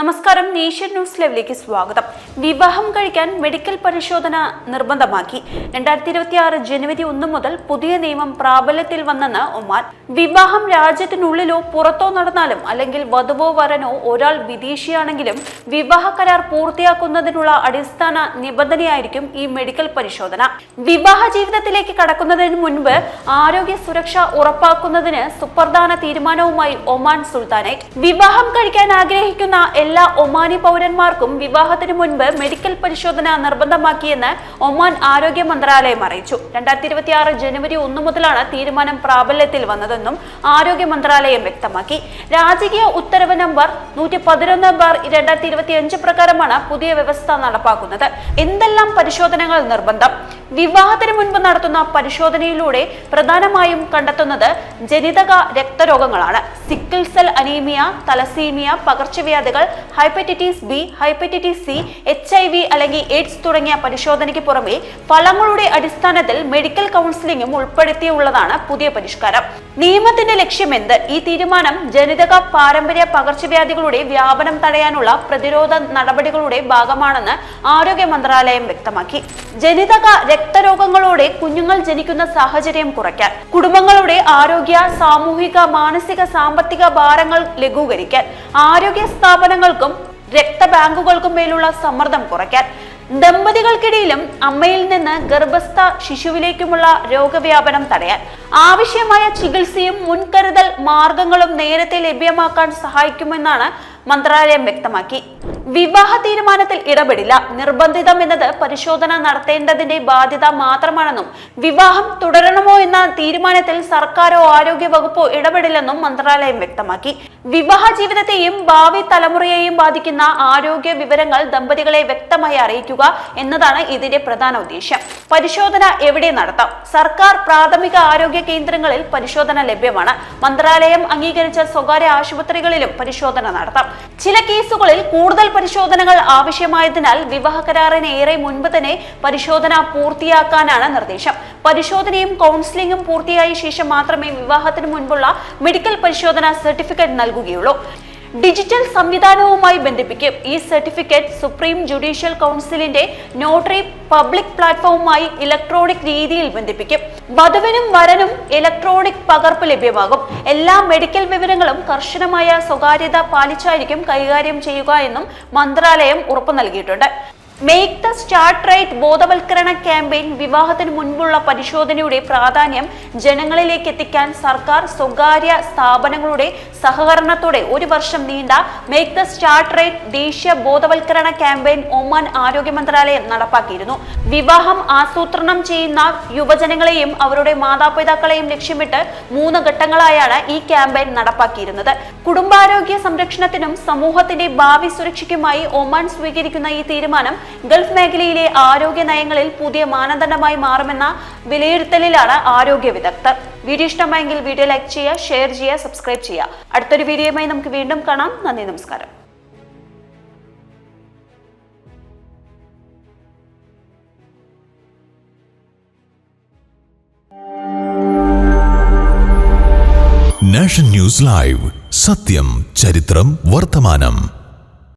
നമസ്കാരം nation news ലൈവിലേക്ക് സ്വാഗതം. വിവാഹം കഴിക്കാൻ മെഡിക്കൽ പരിശോധന നിർബന്ധമാക്കി. രണ്ടായിരത്തി ഇരുപത്തി ആറ് ജനുവരി ഒന്ന് മുതൽ പുതിയ നിയമം പ്രാബല്യത്തിൽ വന്നെന്ന് ഒമാൻ. വിവാഹം രാജ്യത്തിനുള്ളിലോ പുറത്തോ നടന്നാലും അല്ലെങ്കിൽ വധുവോ വരനോ ഒരാൾ വിദേശിയാണെങ്കിലും വിവാഹ കരാർ പൂർത്തിയാക്കുന്നതിനുള്ള അടിസ്ഥാന നിബന്ധനയായിരിക്കും ഈ മെഡിക്കൽ പരിശോധന. വിവാഹ ജീവിതത്തിലേക്ക് കടക്കുന്നതിന് മുൻപ് ആരോഗ്യ സുരക്ഷ ഉറപ്പാക്കുന്നതിന് സുപ്രധാന തീരുമാനവുമായി ഒമാൻ സുൽത്താനേറ്റ്. വിവാഹം കഴിക്കാൻ ആഗ്രഹിക്കുന്ന എല്ലാ ഒമാനി പൗരന്മാർക്കും വിവാഹത്തിന് മുൻപ് മെഡിക്കൽ പരിശോധന നിർബന്ധമാക്കിയെന്ന് ഒമാൻ ആരോഗ്യ മന്ത്രാലയം അറിയിച്ചു. രണ്ടായിരത്തി ഇരുപത്തി ആറ് ജനുവരി ഒന്ന് മുതലാണ് തീരുമാനം പ്രാബല്യത്തിൽ വന്നതെന്നും ആരോഗ്യ മന്ത്രാലയം വ്യക്തമാക്കി. രാജകീയ ഉത്തരവ് നമ്പർ നൂറ്റി പതിനൊന്ന് ബാർ രണ്ടായിരത്തി ഇരുപത്തി അഞ്ച് പ്രകാരമാണ് പുതിയ വ്യവസ്ഥ നടപ്പാക്കുന്നത്. എന്തെല്ലാം പരിശോധനകൾ നിർബന്ധം? വിവാഹത്തിന് മുൻപ് നടത്തുന്ന പരിശോധനയിലൂടെ പ്രധാനമായും കണ്ടെത്തുന്നത് ജനിതക രക്തരോഗങ്ങളാണ്. സിക്കിൾ സെൽ അനീമിയ തലസീമിയ പകർച്ചവ്യാധികൾ hepatitis B hepatitis C H I V അല്ലെങ്കിൽ എയ്ഡ്സ് തുടങ്ങിയ പരിശോധനയ്ക്ക് പുറമെ ഫലങ്ങളുടെ അടിസ്ഥാനത്തിൽ മെഡിക്കൽ കൗൺസിലിംഗും ഉൾപ്പെടുത്തിയുള്ളതാണ് പുതിയ പരിഷ്കാരം. നിയമത്തിന്റെ ലക്ഷ്യമെന്ത്? ഈ തീരുമാനം ജനിതക പാരമ്പര്യ പകർച്ചവ്യാധികളുടെ വ്യാപനം തടയാനുള്ള പ്രതിരോധ നടപടികളുടെ ഭാഗമാണെന്ന് ആരോഗ്യ മന്ത്രാലയം വ്യക്തമാക്കി. ജനിതക രക്തരോഗങ്ങളോടെ കുഞ്ഞുങ്ങൾ ജനിക്കുന്ന സാഹചര്യം കുറയ്ക്കാൻ കുടുംബങ്ങളുടെ ആരോഗ്യ സാമൂഹിക മാനസിക സാമ്പത്തിക ഭാരങ്ങൾ ലഘൂകരിക്കാൻ ആരോഗ്യ സ്ഥാപനങ്ങൾക്കും രക്തബാങ്കുകൾക്കും മേലുള്ള സമ്മർദ്ദം കുറയ്ക്കാൻ ദമ്പതികൾക്കിടയിലും അമ്മയിൽ നിന്ന് ഗർഭസ്ഥ ശിശുവിലേക്കുമുള്ള രോഗവ്യാപനം തടയാൻ ആവശ്യമായ ചികിത്സയും മുൻകരുതൽ മാർഗങ്ങളും നേരത്തെ ലഭ്യമാക്കാൻ സഹായിക്കുമെന്നാണ് മന്ത്രാലയം വ്യക്തമാക്കി. വിവാഹ തീരുമാനത്തിൽ ഇടപെടില്ല. നിർബന്ധിതം എന്നത് പരിശോധന നടത്തേണ്ടതിന്റെ ബാധ്യത മാത്രമാണെന്നും വിവാഹം തുടരണമോ തീരുമാനത്തിൽ സർക്കാരോ ആരോഗ്യ വകുപ്പോ ഇടപെടില്ലെന്നും മന്ത്രാലയം വ്യക്തമാക്കി. വിവാഹ ജീവിതത്തെയും ഭാവി തലമുറയെയും ബാധിക്കുന്ന ആരോഗ്യ വിവരങ്ങൾ ദമ്പതികളെ വ്യക്തമായി അറിയിക്കുക എന്നതാണ് ഇതിന്റെ പ്രധാന ഉദ്ദേശ്യം. പരിശോധന എവിടെ നടത്താം? സർക്കാർ പ്രാഥമിക ആരോഗ്യ കേന്ദ്രങ്ങളിൽ പരിശോധന ലഭ്യമാണ്. മന്ത്രാലയം അംഗീകരിച്ച സ്വകാര്യ ആശുപത്രികളിലും പരിശോധന നടത്താം. ചില കേസുകളിൽ കൂടുതൽ പരിശോധനകൾ ആവശ്യമായതിനാൽ വിവാഹ കരാറിന് ഏറെ മുൻപ് തന്നെ പരിശോധന പൂർത്തിയാക്കാനാണ് നിർദ്ദേശം. പരിശോധനയും കൗൺസിലിംഗും പൂർത്തിയായ ശേഷം മാത്രമേ വിവാഹത്തിന് മുൻപുള്ള മെഡിക്കൽ പരിശോധന സർട്ടിഫിക്കറ്റ് നൽകുകയുള്ളൂ. ഡിജിറ്റൽ സംവിധാനവുമായി ബന്ധിപ്പിക്കും ഈ സർട്ടിഫിക്കറ്റ് സുപ്രീം ജുഡീഷ്യൽ കൗൺസിലിന്റെ നോട്ടറി പബ്ലിക് പ്ലാറ്റ്ഫോമുമായി ഇലക്ട്രോണിക് രീതിയിൽ ബന്ധിപ്പിക്കും. വധുവിനും വരനും ഇലക്ട്രോണിക് പകർപ്പ് ലഭ്യമാകും. എല്ലാ മെഡിക്കൽ വിവരങ്ങളും കർശനമായ സ്വകാര്യത പാലിച്ചായിരിക്കും കൈകാര്യം ചെയ്യുക എന്നും മന്ത്രാലയം ഉറപ്പു നൽകിയിട്ടുണ്ട്. മേക്ക് ദ സ്റ്റാർട്ട് റൈറ്റ് ബോധവൽക്കരണ ക്യാമ്പയിൻ വിവാഹത്തിന് മുൻപുള്ള പരിശോധനയുടെ പ്രാധാന്യം ജനങ്ങളിലേക്ക് എത്തിക്കാൻ സർക്കാർ സ്വകാര്യ സ്ഥാപനങ്ങളുടെ സഹകരണത്തോടെ ഒരു വർഷം നീണ്ട മേക്ക് ദ സ്റ്റാർട്ട് റൈറ്റ് ദേശീയ ബോധവൽക്കരണ ക്യാമ്പയിൻ ഒമാൻ ആരോഗ്യ മന്ത്രാലയം നടപ്പാക്കിയിരുന്നു. വിവാഹം ആസൂത്രണം ചെയ്യുന്ന യുവജനങ്ങളെയും അവരുടെ മാതാപിതാക്കളെയും ലക്ഷ്യമിട്ട് മൂന്ന് ഘട്ടങ്ങളായാണ് ഈ ക്യാമ്പയിൻ നടപ്പാക്കിയിരുന്നത്. കുടുംബാരോഗ്യ സംരക്ഷണത്തിനും സമൂഹത്തിന്റെ ഭാവി സുരക്ഷയ്ക്കുമായി ഒമാൻ സ്വീകരിക്കുന്ന ഈ തീരുമാനം ഗൾഫ് മേഖലയിലെ ആരോഗ്യ നയങ്ങളിൽ പുതിയ മാനദണ്ഡമായി മാറുമെന്ന വിലയിരുത്തലിലാണ് ആരോഗ്യ വിദഗ്ധർ. വീഡിയോ ഇഷ്ടമായെങ്കിൽ വീഡിയോ ലൈക്ക് ചെയ്യുക ഷെയർ ചെയ്യുക സബ്സ്ക്രൈബ് ചെയ്യുക. അടുത്തൊരു വീഡിയോയുമായി നമുക്ക് വീണ്ടും കാണാം. നന്ദി നമസ്കാരം. നാഷൻ ന്യൂസ് ലൈവ് സത്യം ചരിത്രം വർത്തമാനം